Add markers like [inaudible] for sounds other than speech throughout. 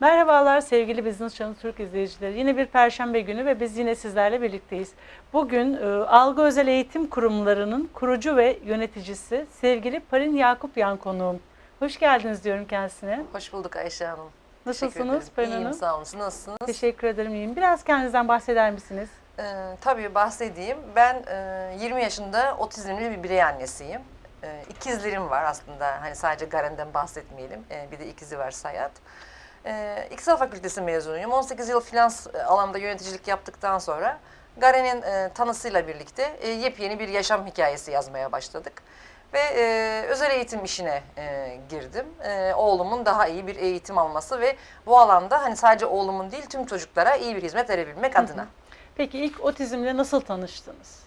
Merhabalar sevgili Business Channel Türk izleyicileri. Yine bir perşembe günü ve biz yine sizlerle birlikteyiz. Bugün e, Algı Özel Eğitim Kurumlarının kurucu ve yöneticisi sevgili Parin Yakupyan konuğum. Hoş geldiniz diyorum kendisine. Hoş bulduk Ayşe Hanım. Nasılsınız. Parin İyiyim Hanım? sağ olun. Siz nasılsınız? Teşekkür ederim iyiyim. Biraz kendinizden bahseder misiniz? Ee, tabii bahsedeyim. Ben e, 20 yaşında otizmli bir birey annesiyim. E, ikizlerim var aslında. Hani sadece Garen'den bahsetmeyelim. E, bir de ikizi var Sayat. E, İktisat Fakültesi mezunuyum. 18 yıl finans e, alanında yöneticilik yaptıktan sonra Garen'in e, tanısıyla birlikte e, yepyeni bir yaşam hikayesi yazmaya başladık. Ve e, özel eğitim işine e, girdim. E, oğlumun daha iyi bir eğitim alması ve bu alanda hani sadece oğlumun değil tüm çocuklara iyi bir hizmet verebilmek adına. Peki ilk otizmle nasıl tanıştınız?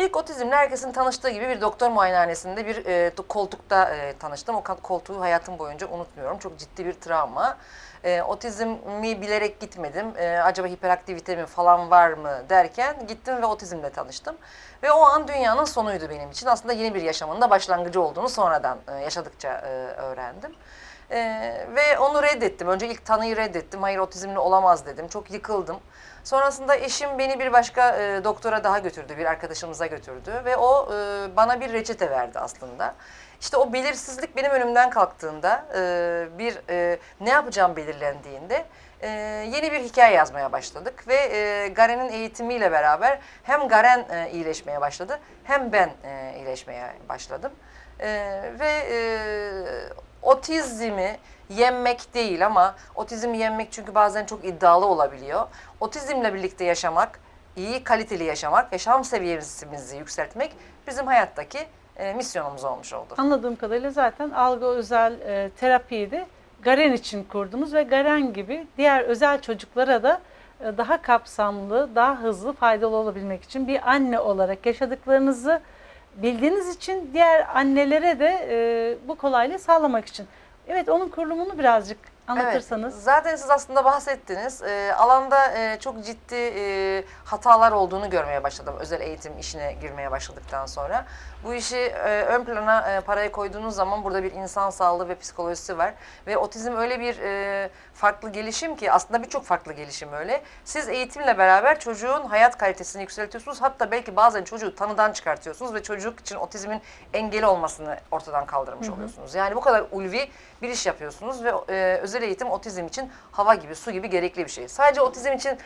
İlk otizmle herkesin tanıştığı gibi bir doktor muayenehanesinde bir e, koltukta e, tanıştım. O koltuğu hayatım boyunca unutmuyorum. Çok ciddi bir travma. E, otizmi bilerek gitmedim. E, acaba hiperaktivite mi falan var mı derken gittim ve otizmle tanıştım. Ve o an dünyanın sonuydu benim için. Aslında yeni bir yaşamın da başlangıcı olduğunu sonradan e, yaşadıkça e, öğrendim. Ee, ve onu reddettim. Önce ilk tanıyı reddettim. Hayır otizmli olamaz dedim. Çok yıkıldım. Sonrasında eşim beni bir başka e, doktora daha götürdü. Bir arkadaşımıza götürdü. Ve o e, bana bir reçete verdi aslında. İşte o belirsizlik benim önümden kalktığında, e, bir e, ne yapacağım belirlendiğinde e, yeni bir hikaye yazmaya başladık. Ve e, Garen'in eğitimiyle beraber hem Garen e, iyileşmeye başladı hem ben e, iyileşmeye başladım. E, ve e, otizmi yenmek değil ama otizmi yenmek çünkü bazen çok iddialı olabiliyor. Otizmle birlikte yaşamak, iyi kaliteli yaşamak, yaşam seviyemizi yükseltmek bizim hayattaki e, misyonumuz olmuş oldu. Anladığım kadarıyla zaten algı özel e, terapiyi de Garen için kurdunuz ve Garen gibi diğer özel çocuklara da e, daha kapsamlı, daha hızlı, faydalı olabilmek için bir anne olarak yaşadıklarınızı bildiğiniz için diğer annelere de e, bu kolaylığı sağlamak için. Evet onun kurulumunu birazcık anlatırsanız. Evet, zaten siz aslında bahsettiniz. Ee, alanda e, çok ciddi e, hatalar olduğunu görmeye başladım özel eğitim işine girmeye başladıktan sonra. Bu işi e, ön plana e, paraya koyduğunuz zaman burada bir insan sağlığı ve psikolojisi var. Ve otizm öyle bir e, farklı gelişim ki aslında birçok farklı gelişim öyle. Siz eğitimle beraber çocuğun hayat kalitesini yükseltiyorsunuz. Hatta belki bazen çocuğu tanıdan çıkartıyorsunuz ve çocuk için otizmin engeli olmasını ortadan kaldırmış oluyorsunuz. Yani bu kadar ulvi bir iş yapıyorsunuz ve e, özel eğitim otizm için hava gibi, su gibi gerekli bir şey. Sadece otizm için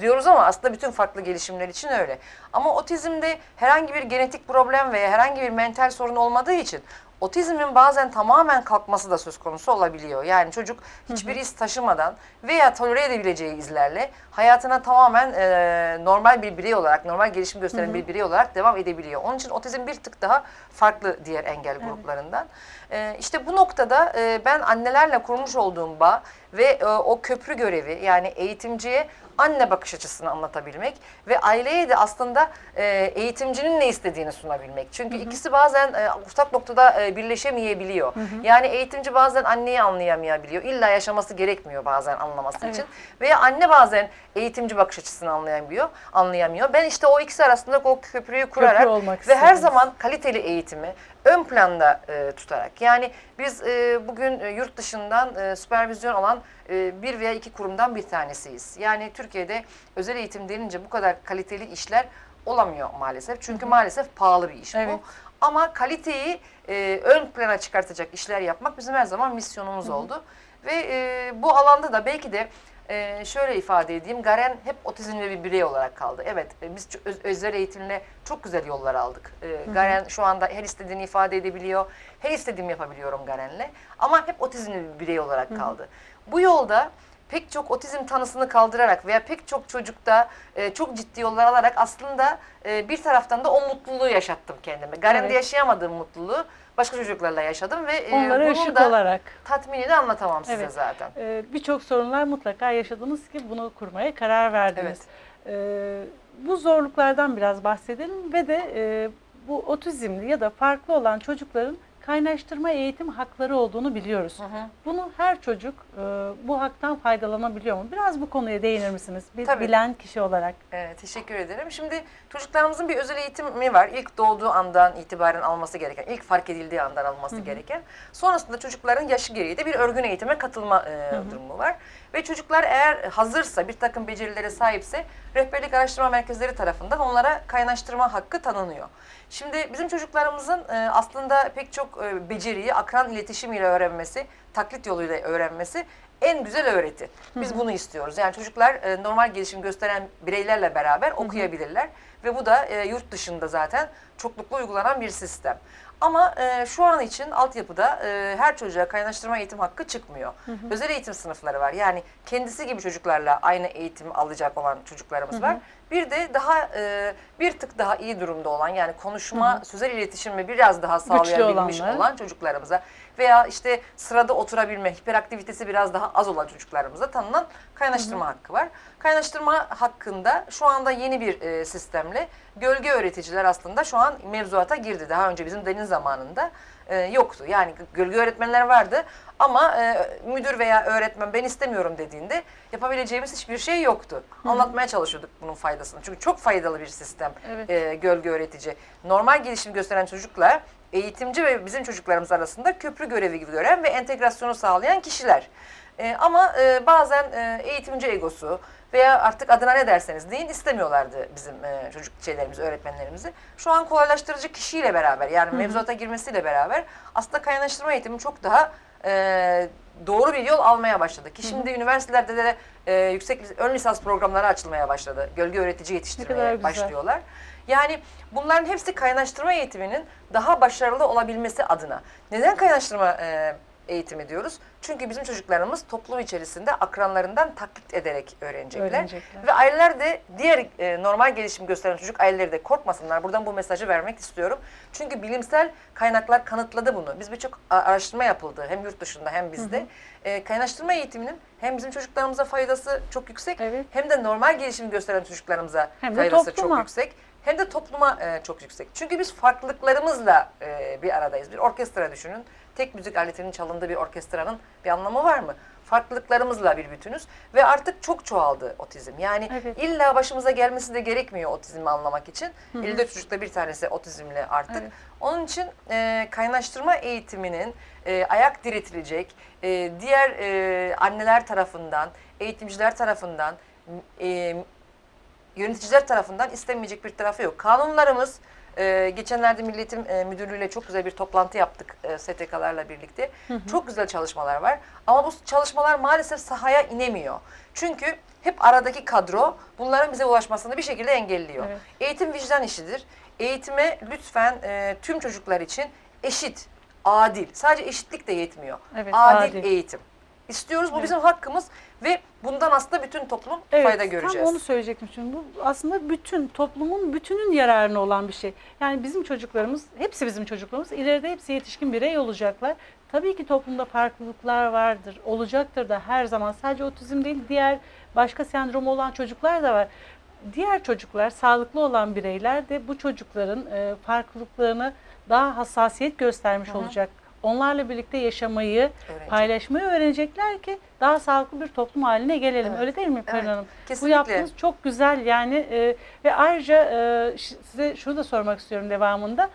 diyoruz ama aslında bütün farklı gelişimler için öyle. Ama otizmde herhangi bir genetik problem veya herhangi bir mental sorun olmadığı için otizmin bazen tamamen kalkması da söz konusu olabiliyor. Yani çocuk hiçbir iz taşımadan veya tolere edebileceği izlerle hayatına tamamen e, normal bir birey olarak, normal gelişim gösteren bir birey olarak devam edebiliyor. Onun için otizm bir tık daha farklı diğer engel gruplarından. E, işte bu noktada e, ben annelerle kurmuş olduğum bağ ve e, o köprü görevi yani eğitimciye anne bakış açısını anlatabilmek ve aileye de aslında e, eğitimcinin ne istediğini sunabilmek. Çünkü ikisi bazen e, ortak noktada e, birleşemeyebiliyor. Yani eğitimci bazen anneyi anlayamayabiliyor. İlla yaşaması gerekmiyor bazen anlaması Evet. için. Veya anne bazen eğitimci bakış açısını anlayamıyor, anlayamıyor. Ben işte o ikisi arasında o köprüyü kurarak olmak ve her istediniz. zaman kaliteli eğitimi ön planda e, tutarak. Yani biz e, bugün e, yurt dışından e, süpervizyon alan e, bir veya iki kurumdan bir tanesiyiz. Yani Türkiye'de özel eğitim denince bu kadar kaliteli işler olamıyor maalesef. Çünkü maalesef pahalı bir iş Evet. bu. Ama kaliteyi e, ön plana çıkartacak işler yapmak bizim her zaman misyonumuz oldu. Ve e, bu alanda da belki de e, şöyle ifade edeyim, Garen hep otizmli bir birey olarak kaldı. Evet, e, biz öz- özel eğitimle çok güzel yollar aldık. E, Garen şu anda her istediğini ifade edebiliyor, her istediğimi yapabiliyorum Garen'le. Ama hep otizmli bir birey olarak kaldı. Bu yolda pek çok otizm tanısını kaldırarak veya pek çok çocukta e, çok ciddi yollar alarak aslında e, bir taraftan da o mutluluğu yaşattım kendime. Garen'de Evet. yaşayamadığım mutluluğu başka çocuklarla yaşadım ve e, Onlara bunun ışık da olarak. tatminini anlatamam size Evet. zaten. Ee, Birçok sorunlar mutlaka yaşadınız ki bunu kurmaya karar verdiniz. Ee, bu zorluklardan biraz bahsedelim ve de e, bu otizmli ya da farklı olan çocukların kaynaştırma eğitim hakları olduğunu biliyoruz. Hı hı. Bunu her çocuk e, bu haktan faydalanabiliyor mu? Biraz bu konuya değinir misiniz? Bir Tabii. bilen kişi olarak. Evet, teşekkür ederim. Şimdi çocuklarımızın bir özel eğitimi var. İlk doğduğu andan itibaren alması gereken, ilk fark edildiği andan alması gereken. Sonrasında çocukların yaşı gereği de bir örgün eğitime katılma e, durumu var. Ve çocuklar eğer hazırsa, bir takım becerilere sahipse rehberlik araştırma merkezleri tarafından onlara kaynaştırma hakkı tanınıyor. Şimdi bizim çocuklarımızın e, aslında pek çok e, beceriyi akran iletişimiyle öğrenmesi, taklit yoluyla öğrenmesi en güzel öğreti. Biz bunu istiyoruz. Yani çocuklar e, normal gelişim gösteren bireylerle beraber okuyabilirler ve bu da e, yurt dışında zaten çoklukla uygulanan bir sistem. Ama e, şu an için altyapıda e, her çocuğa kaynaştırma eğitim hakkı çıkmıyor. Özel eğitim sınıfları var. Yani kendisi gibi çocuklarla aynı eğitim alacak olan çocuklarımız var. Bir de daha e, bir tık daha iyi durumda olan yani konuşma, sözel iletişimi biraz daha sağlayabilmiş olan çocuklarımıza veya işte sırada oturabilme, hiperaktivitesi biraz daha az olan çocuklarımıza tanınan kaynaştırma hakkı var. Kaynaştırma hakkında şu anda yeni bir e, sistemle gölge öğreticiler aslında şu an mevzuata girdi. Daha önce bizim Deniz zamanında e, yoktu. Yani gölge öğretmenler vardı ama e, müdür veya öğretmen ben istemiyorum dediğinde yapabileceğimiz hiçbir şey yoktu. Anlatmaya çalışıyorduk bunun faydasını. Çünkü çok faydalı bir sistem Evet. e, gölge öğretici. Normal gelişim gösteren çocukla eğitimci ve bizim çocuklarımız arasında köprü görevi gibi gören ve entegrasyonu sağlayan kişiler. E, ama e, bazen e, eğitimci egosu veya artık adına ne derseniz deyin istemiyorlardı bizim e, çocuk şeylerimizi, öğretmenlerimizi. Şu an kolaylaştırıcı kişiyle beraber yani mevzuata girmesiyle beraber aslında kaynaştırma eğitimi çok daha e, doğru bir yol almaya başladı. Ki şimdi üniversitelerde de e, yüksek ön lisans programları açılmaya başladı. Gölge öğretici yetiştirmeye başlıyorlar. Yani bunların hepsi kaynaştırma eğitiminin daha başarılı olabilmesi adına. Neden kaynaştırma e, eğitimi diyoruz? Çünkü bizim çocuklarımız toplum içerisinde akranlarından taklit ederek öğrenecekler. Öğrenecekler. Ve aileler de diğer e, normal gelişim gösteren çocuk aileleri de korkmasınlar. Buradan bu mesajı vermek istiyorum. Çünkü bilimsel kaynaklar kanıtladı bunu. Biz birçok araştırma yapıldı hem yurt dışında hem bizde. E, kaynaştırma eğitiminin hem bizim çocuklarımıza faydası çok yüksek Evet. hem de normal gelişim gösteren çocuklarımıza Hem faydası çok yüksek. Hem de topluma e, çok yüksek. Çünkü biz farklılıklarımızla e, bir aradayız. Bir orkestra düşünün. Tek müzik aletinin çalındığı bir orkestranın bir anlamı var mı? Farklılıklarımızla bir bütünüz ve artık çok çoğaldı otizm. Yani Evet. illa başımıza gelmesi de gerekmiyor otizmi anlamak için. 54 çocukta bir tanesi otizmli artık. Evet. Onun için e, kaynaştırma eğitiminin e, ayak diretilecek, e, diğer e, anneler tarafından, eğitimciler tarafından, e, yöneticiler tarafından istenmeyecek bir tarafı yok. Kanunlarımız e, geçenlerde Milli Eğitim e, Müdürlüğü ile çok güzel bir toplantı yaptık e, STK'larla birlikte. Çok güzel çalışmalar var ama bu çalışmalar maalesef sahaya inemiyor. Çünkü hep aradaki kadro bunların bize ulaşmasını bir şekilde engelliyor. Evet. Eğitim vicdan işidir. Eğitime lütfen e, tüm çocuklar için eşit, adil, sadece eşitlik de yetmiyor. Evet, adil, adil. eğitim. İstiyoruz bu bizim hakkımız ve bundan aslında bütün toplum Evet, fayda göreceğiz. Tam onu söyleyecektim şimdi. Bu aslında bütün toplumun bütünün yararına olan bir şey. Yani bizim çocuklarımız, hepsi bizim çocuklarımız, ileride hepsi yetişkin birey olacaklar. Tabii ki toplumda farklılıklar vardır, olacaktır da her zaman. Sadece otizm değil, diğer başka sendromu olan çocuklar da var. Diğer çocuklar, sağlıklı olan bireyler de bu çocukların e, farklılıklarını daha hassasiyet göstermiş olacak. Onlarla birlikte yaşamayı, Öğrenecek. paylaşmayı öğrenecekler ki daha sağlıklı bir toplum haline gelelim. Evet. Öyle değil mi Pınar Evet, Hanım? Bu kesinlikle. yaptığınız çok güzel yani e, ve ayrıca e, size şunu da sormak istiyorum devamında.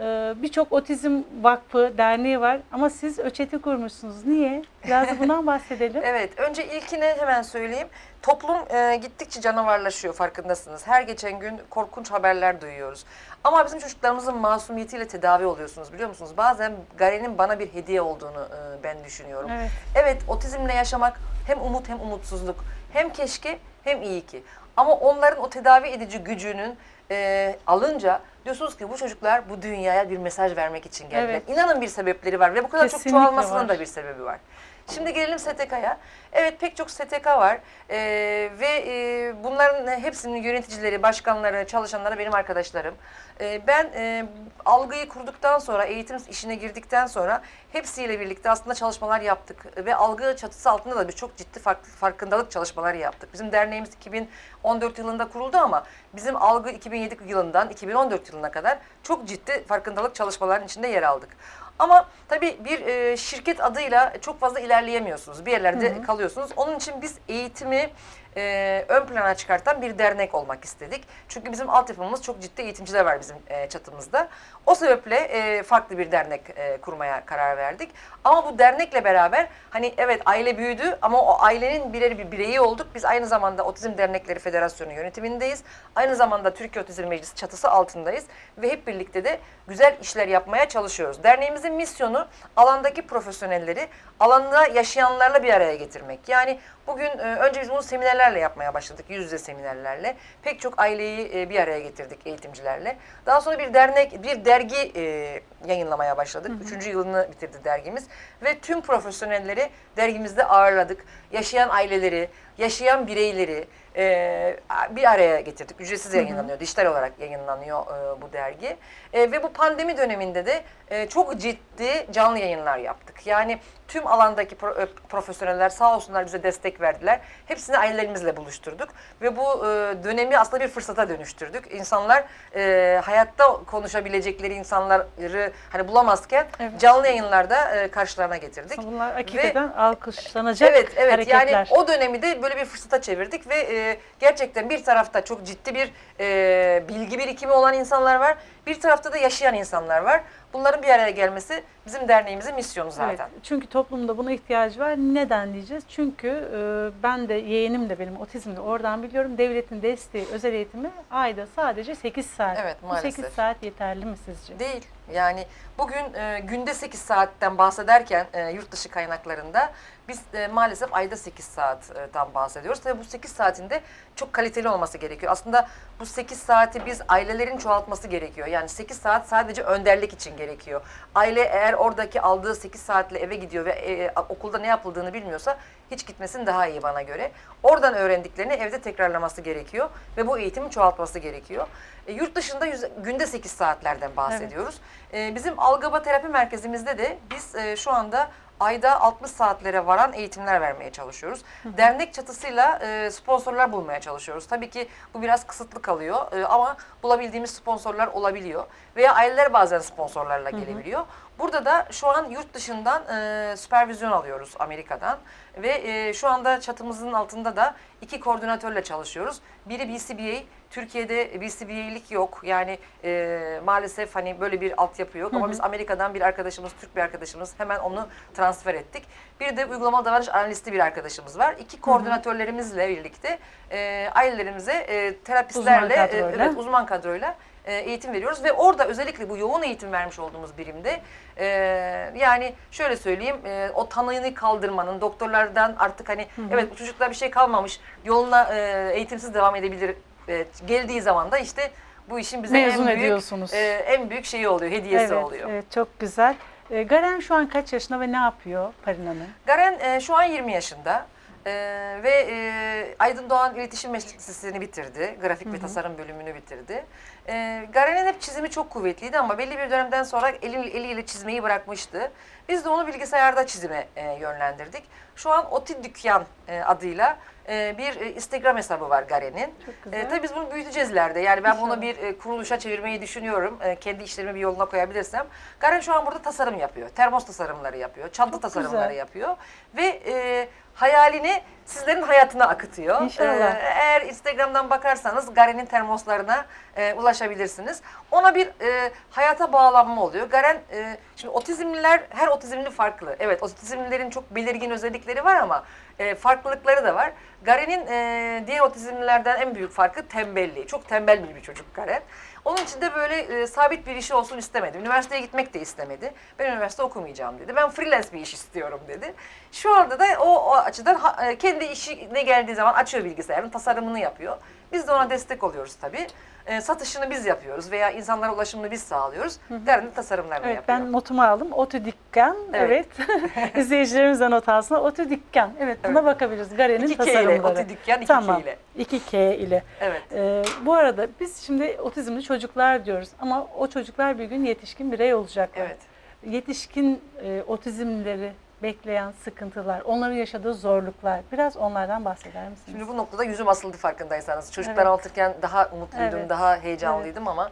E, Birçok otizm vakfı, derneği var ama siz ÖÇET'i kurmuşsunuz. Niye? Biraz da bundan bahsedelim. [laughs] Evet, önce ilkine hemen söyleyeyim. Toplum e, gittikçe canavarlaşıyor farkındasınız. Her geçen gün korkunç haberler duyuyoruz. Ama bizim çocuklarımızın masumiyetiyle tedavi oluyorsunuz biliyor musunuz? Bazen Garen'in bana bir hediye olduğunu e, ben düşünüyorum. Evet. Evet, otizmle yaşamak hem umut hem umutsuzluk. Hem keşke hem iyi ki. Ama onların o tedavi edici gücünün e, alınca diyorsunuz ki bu çocuklar bu dünyaya bir mesaj vermek için geldiler. Evet. İnanın bir sebepleri var ve bu kadar Kesinlikle çok çoğalmasının var. da bir sebebi var. Şimdi gelelim STK'ya. Evet pek çok STK var E, ve e, bunların hepsinin yöneticileri, başkanları, çalışanları benim arkadaşlarım. E, ben e, algıyı kurduktan sonra, eğitim işine girdikten sonra hepsiyle birlikte aslında çalışmalar yaptık. Ve algı çatısı altında da birçok ciddi fark, farkındalık çalışmaları yaptık. Bizim derneğimiz 2014 yılında kuruldu ama bizim algı 2007 yılından 2014 yılına kadar çok ciddi farkındalık çalışmalarının içinde yer aldık. Ama tabii bir e, şirket adıyla çok fazla ilerleyemiyorsunuz. Bir yerlerde kalıyorsunuz. Onun için biz eğitimi e, ön plana çıkartan bir dernek olmak istedik. Çünkü bizim altyapımız çok ciddi eğitimciler var bizim e, çatımızda. O sebeple e, farklı bir dernek e, kurmaya karar verdik. Ama bu dernekle beraber hani evet aile büyüdü ama o ailenin birer bir bireyi olduk. Biz aynı zamanda Otizm Dernekleri Federasyonu yönetimindeyiz. Aynı zamanda Türkiye Otizm Meclisi çatısı altındayız ve hep birlikte de güzel işler yapmaya çalışıyoruz. Derneğimizin misyonu alandaki profesyonelleri alanda yaşayanlarla bir araya getirmek. Yani bugün e, önce biz bunu seminerlerle yapmaya başladık. Yüz yüze seminerlerle. Pek çok aileyi e, bir araya getirdik eğitimcilerle. Daha sonra bir dernek, bir dergi e, yayınlamaya başladık. Üçüncü yılını bitirdi dergimiz. Ve tüm profesyonelleri dergimizde ağırladık. Yaşayan aileleri, yaşayan bireyleri e, bir araya getirdik. Ücretsiz yayınlanıyor, dijital olarak yayınlanıyor e, bu dergi. E, ve bu pandemi döneminde de e, çok ciddi canlı yayınlar yaptık. Yani tüm alandaki pro- e, profesyoneller sağ olsunlar bize destek verdiler. Hepsini ailelerimizle buluşturduk ve bu e, dönemi aslında bir fırsata dönüştürdük. İnsanlar e, hayatta konuşabilecekleri insanları hani bulamazken Evet. canlı yayınlarda e, karşılarına getirdik. Bunlar hakikaten alkışlanacak Evet, evet. hareketler. Yani o dönemi de böyle bir fırsata çevirdik ve e, gerçekten bir tarafta çok ciddi bir e, bilgi birikimi olan insanlar var. Bir tarafta da yaşayan insanlar var. Bunların bir araya gelmesi bizim derneğimizin misyonu zaten. Evet, çünkü toplumda buna ihtiyacı var. Neden diyeceğiz? Çünkü e, ben de yeğenim de benim otizmli oradan biliyorum. Devletin desteği özel eğitimi ayda sadece 8 saat. Evet, Bu maalesef. 8 saat yeterli mi sizce? Değil. Yani bugün e, günde 8 saatten bahsederken e, yurt dışı kaynaklarında biz e, maalesef ayda 8 saatten bahsediyoruz. Tabii bu 8 saatinde çok kaliteli olması gerekiyor. Aslında bu 8 saati biz ailelerin çoğaltması gerekiyor. Yani 8 saat sadece önderlik için gerekiyor. Aile eğer oradaki aldığı 8 saatle eve gidiyor ve e, okulda ne yapıldığını bilmiyorsa hiç gitmesin daha iyi bana göre. Oradan öğrendiklerini evde tekrarlaması gerekiyor ve bu eğitimi çoğaltması gerekiyor. E, yurt dışında yüz- günde 8 saatlerden bahsediyoruz. E, bizim Algaba Terapi Merkezimizde de biz e, şu anda ayda 60 saatlere varan eğitimler vermeye çalışıyoruz. Dernek çatısıyla e, sponsorlar bulmaya çalışıyoruz. Tabii ki bu biraz kısıtlı kalıyor e, ama bulabildiğimiz sponsorlar olabiliyor. Veya aileler bazen sponsorlarla gelebiliyor. Burada da şu an yurt dışından e, süpervizyon alıyoruz Amerika'dan ve e, şu anda çatımızın altında da iki koordinatörle çalışıyoruz. Biri BCBA, Türkiye'de BCBA'lik yok yani e, maalesef hani böyle bir altyapı yok ama biz Amerika'dan bir arkadaşımız, Türk bir arkadaşımız hemen onu transfer ettik. Bir de uygulamalı davranış analisti bir arkadaşımız var. İki koordinatörlerimizle birlikte e, ailelerimize e, terapistlerle, Uzman e, kadroyla. evet, uzman kadroyla e, eğitim veriyoruz ve orada özellikle bu yoğun eğitim vermiş olduğumuz birimde e, yani şöyle söyleyeyim e, o tanıyını kaldırmanın doktorlardan artık hani evet bu çocuklar bir şey kalmamış yoluna e, eğitimsiz devam edebilir e, geldiği zaman da işte bu işin bize Mezun en büyük e, en büyük şeyi oluyor hediyesi evet, oluyor. evet, çok güzel. E, Garen şu an kaç yaşında ve ne yapıyor Parin Hanım? Garen e, şu an 20 yaşında E, ve e, Aydın Doğan İletişim Meslek Lisesi'ni bitirdi. Grafik ve tasarım bölümünü bitirdi. E, Garen'in hep çizimi çok kuvvetliydi ama belli bir dönemden sonra eli, eliyle çizmeyi bırakmıştı. Biz de onu bilgisayarda çizime e, yönlendirdik. Şu an Oti Dükkan e, adıyla e, bir e, Instagram hesabı var Garen'in. E, tabii biz bunu büyüteceğiz ileride. Yani ben bunu bir e, kuruluşa çevirmeyi düşünüyorum. E, kendi işlerimi bir yoluna koyabilirsem. Garen şu an burada tasarım yapıyor. Termos tasarımları yapıyor. Çanta Çok tasarımları güzel. yapıyor. Ve e, hayalini sizlerin hayatına akıtıyor. İnşallah. E, eğer Instagram'dan bakarsanız Garen'in termoslarına e, ulaşabilirsiniz. Ona bir e, hayata bağlanma oluyor. Garen, e, şimdi otizmliler, her otizmli farklı. Evet, otizmlilerin çok belirgin özellikleri var ama e, farklılıkları da var. Garen'in e, diğer otizmlilerden en büyük farkı tembelliği. Çok tembel bir, çocuk Garen. Onun için de böyle e, sabit bir işi olsun istemedi. Üniversiteye gitmek de istemedi. Ben üniversite okumayacağım dedi. Ben freelance bir iş istiyorum dedi. Şu anda da o, o açıdan ha- e, kendi işine geldiği zaman açıyor bilgisayarın tasarımını yapıyor. Biz de ona destek oluyoruz tabii. E, satışını biz yapıyoruz veya insanlara ulaşımını biz sağlıyoruz. Derneğin tasarımlarını Evet yapıyor. ben notumu aldım. Otu Dükkan. Evet. Evet. [laughs] İzleyicilerimiz de not alsın. Otu Dükkan. Evet buna Evet. bakabiliriz. Garen'in 2K ile. Oti Dükkan 2K Tamam. ile. 2K ile. Evet. Ee, bu arada biz şimdi otizmli çocuklar diyoruz ama o çocuklar bir gün yetişkin birey olacaklar. Evet. Yetişkin e, otizmlileri bekleyen sıkıntılar, onların yaşadığı zorluklar. Biraz onlardan bahseder misiniz? Şimdi bu noktada yüzüm asıldı farkındaysanız. Çocuklar Evet. anlatırken daha umutluydum, Evet. daha heyecanlıydım ama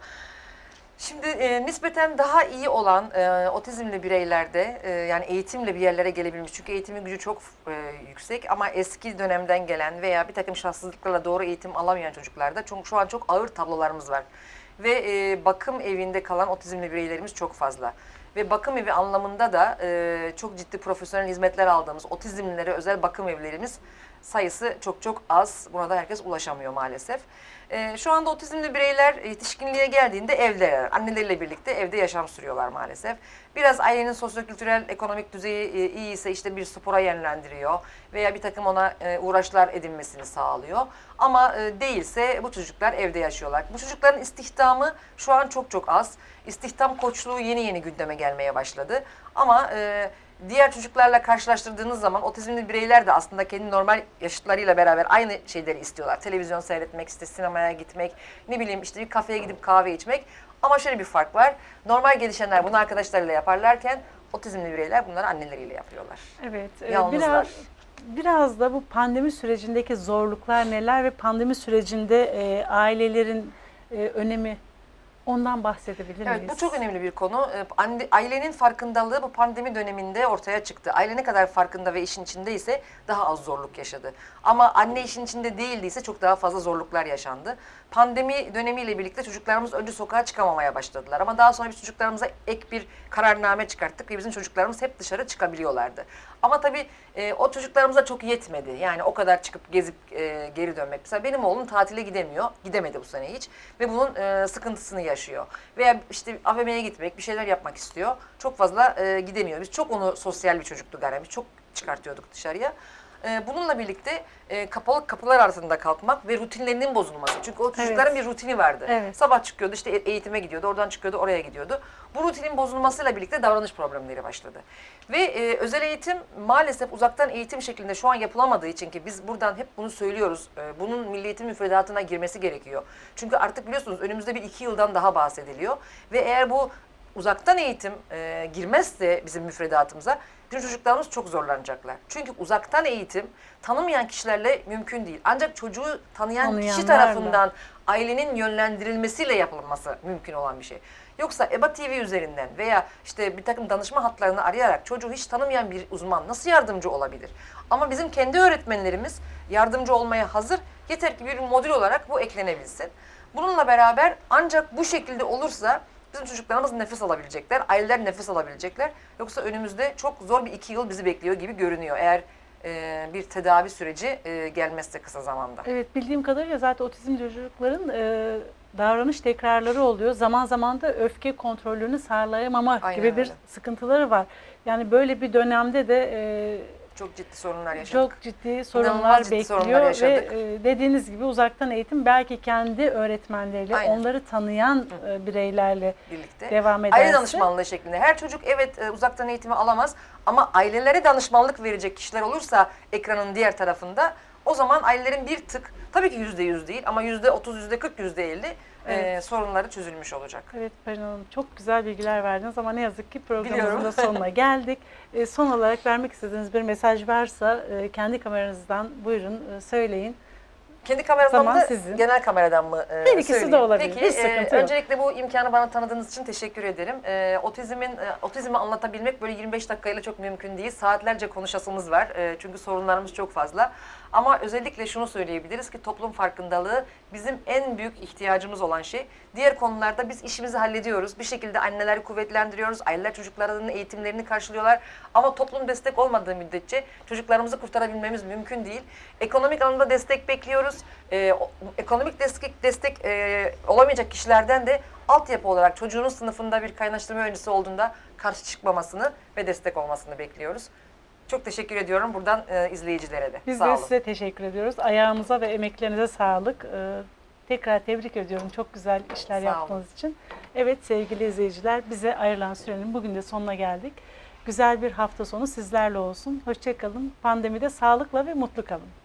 Şimdi e, nispeten daha iyi olan e, otizmli bireylerde e, yani eğitimle bir yerlere gelebilmiş. Çünkü eğitimin gücü çok e, yüksek ama eski dönemden gelen veya bir takım şanssızlıklarla doğru eğitim alamayan çocuklarda çünkü şu an çok ağır tablolarımız var. Ve e, bakım evinde kalan otizmli bireylerimiz çok fazla. Ve bakım evi anlamında da e, çok ciddi profesyonel hizmetler aldığımız otizmlilere özel bakım evlerimiz sayısı çok çok az. Buna da herkes ulaşamıyor maalesef. Ee, şu anda otizmli bireyler yetişkinliğe geldiğinde evde, anneleriyle birlikte evde yaşam sürüyorlar maalesef. Biraz ailenin sosyokültürel, ekonomik düzeyi e, iyi ise işte bir spora yönlendiriyor veya bir takım ona e, uğraşlar edinmesini sağlıyor. Ama e, değilse bu çocuklar evde yaşıyorlar. Bu çocukların istihdamı şu an çok çok az. İstihdam koçluğu yeni yeni gündeme gelmeye başladı. Ama e, diğer çocuklarla karşılaştırdığınız zaman otizmli bireyler de aslında kendi normal yaşıtlarıyla beraber aynı şeyleri istiyorlar. Televizyon seyretmek, işte sinemaya gitmek, ne bileyim işte bir kafeye gidip kahve içmek. Ama şöyle bir fark var. Normal gelişenler bunu arkadaşlarıyla yaparlarken otizmli bireyler bunları anneleriyle yapıyorlar. Evet. e, Yalnızlar. Biraz, biraz da bu pandemi sürecindeki zorluklar neler ve pandemi sürecinde e, ailelerin e, önemi ondan bahsedebilir miyiz? Evet bu çok önemli bir konu. Ee, Ailenin farkındalığı bu pandemi döneminde ortaya çıktı. Aile ne kadar farkında ve işin içindeyse daha az zorluk yaşadı. Ama anne işin içinde değildiyse çok daha fazla zorluklar yaşandı. Pandemi dönemiyle birlikte çocuklarımız önce sokağa çıkamamaya başladılar. Ama daha sonra biz çocuklarımıza ek bir kararname çıkarttık ve bizim çocuklarımız hep dışarı çıkabiliyorlardı. Ama tabii e, o çocuklarımıza çok yetmedi. Yani o kadar çıkıp gezip e, geri dönmek. Mesela benim oğlum tatile gidemiyor. Gidemedi bu sene hiç. Ve bunun e, sıkıntısını yaşıyor. Veya işte AVM'ye gitmek, bir şeyler yapmak istiyor. Çok fazla e, gidemiyor. Biz çok onu sosyal bir çocuktu Garen. Biz çok çıkartıyorduk dışarıya. E, bununla birlikte e, kapalı kapılar arasında kalkmak ve rutinlerinin bozulması. Çünkü o çocukların bir rutini vardı. Evet. Sabah çıkıyordu işte e- eğitime gidiyordu, oradan çıkıyordu oraya gidiyordu. Bu rutinin bozulmasıyla birlikte davranış problemleri başladı. Ve e, özel eğitim maalesef uzaktan eğitim şeklinde şu an yapılamadığı için ki biz buradan hep bunu söylüyoruz. E, bunun milli eğitim müfredatına girmesi gerekiyor. Çünkü artık biliyorsunuz önümüzde bir iki yıldan daha bahsediliyor. Ve eğer bu uzaktan eğitim e, girmezse bizim müfredatımıza bizim çocuklarımız çok zorlanacaklar. Çünkü uzaktan eğitim tanımayan kişilerle mümkün değil. Ancak çocuğu tanıyan kişi tarafından ailenin yönlendirilmesiyle yapılması mümkün olan bir şey. Yoksa EBA TV üzerinden veya işte bir takım danışma hatlarını arayarak çocuğu hiç tanımayan bir uzman nasıl yardımcı olabilir? Ama bizim kendi öğretmenlerimiz yardımcı olmaya hazır. Yeter ki bir modül olarak bu eklenebilsin. Bununla beraber ancak bu şekilde olursa bizim çocuklarımız nefes alabilecekler, aileler nefes alabilecekler. Yoksa önümüzde çok zor bir iki yıl bizi bekliyor gibi görünüyor. Eğer e, bir tedavi süreci e, gelmezse kısa zamanda. Evet bildiğim kadarıyla zaten otizmli çocukların e, davranış tekrarları oluyor. Zaman zaman da öfke kontrolünü sağlayamama Aynen gibi bir öyle. sıkıntıları var. Yani böyle bir dönemde de e, Çok ciddi sorunlar yaşadık. çok ciddi sorunlar İnanılmaz ciddi bekliyor sorunlar ve e, dediğiniz gibi uzaktan eğitim belki kendi öğretmenleriyle, Aynen. onları tanıyan e, bireylerle birlikte. devam ederse. Aile danışmanlığı şeklinde. Her çocuk evet e, uzaktan eğitimi alamaz ama ailelere danışmanlık verecek kişiler olursa ekranın diğer tarafında o zaman ailelerin bir tık tabii ki yüzde yüz değil ama yüzde otuz, yüzde kırk, yüzde elli e, Evet. sorunları çözülmüş olacak. Evet Pelin Hanım çok güzel bilgiler verdiniz ama ne yazık ki programımızın Biliyorum. da sonuna [laughs] geldik. E, son olarak vermek istediğiniz bir mesaj varsa e, kendi kameranızdan buyurun e, söyleyin. Kendi kameramdan mı, sizin. genel kameradan mı e, Her ikisi de söyleyeyim? olabilir, Peki, hiç sıkıntı yok. öncelikle bu imkanı bana tanıdığınız için teşekkür ederim. E, otizmin, e, otizmi anlatabilmek böyle 25 dakikayla çok mümkün değil. Saatlerce konuşasımız var E, çünkü sorunlarımız çok fazla. Ama özellikle şunu söyleyebiliriz ki toplum farkındalığı bizim en büyük ihtiyacımız olan şey. Diğer konularda biz işimizi hallediyoruz. Bir şekilde anneleri kuvvetlendiriyoruz. Aileler çocuklarının eğitimlerini karşılıyorlar. Ama toplum destek olmadığı müddetçe çocuklarımızı kurtarabilmemiz mümkün değil. Ekonomik anlamda destek bekliyoruz. Ee, ekonomik destek destek e, olamayacak kişilerden de altyapı olarak çocuğunun sınıfında bir kaynaştırma öğrencisi olduğunda karşı çıkmamasını ve destek olmasını bekliyoruz. Çok teşekkür ediyorum buradan e, izleyicilere de. Biz Sağ de olun. size teşekkür ediyoruz. Ayağınıza ve emeklerinize sağlık. E, tekrar tebrik ediyorum çok güzel işler Sağ yaptığınız için. Evet sevgili izleyiciler bize ayrılan sürenin bugün de sonuna geldik. Güzel bir hafta sonu sizlerle olsun. Hoşçakalın. Pandemide sağlıkla ve mutlu kalın.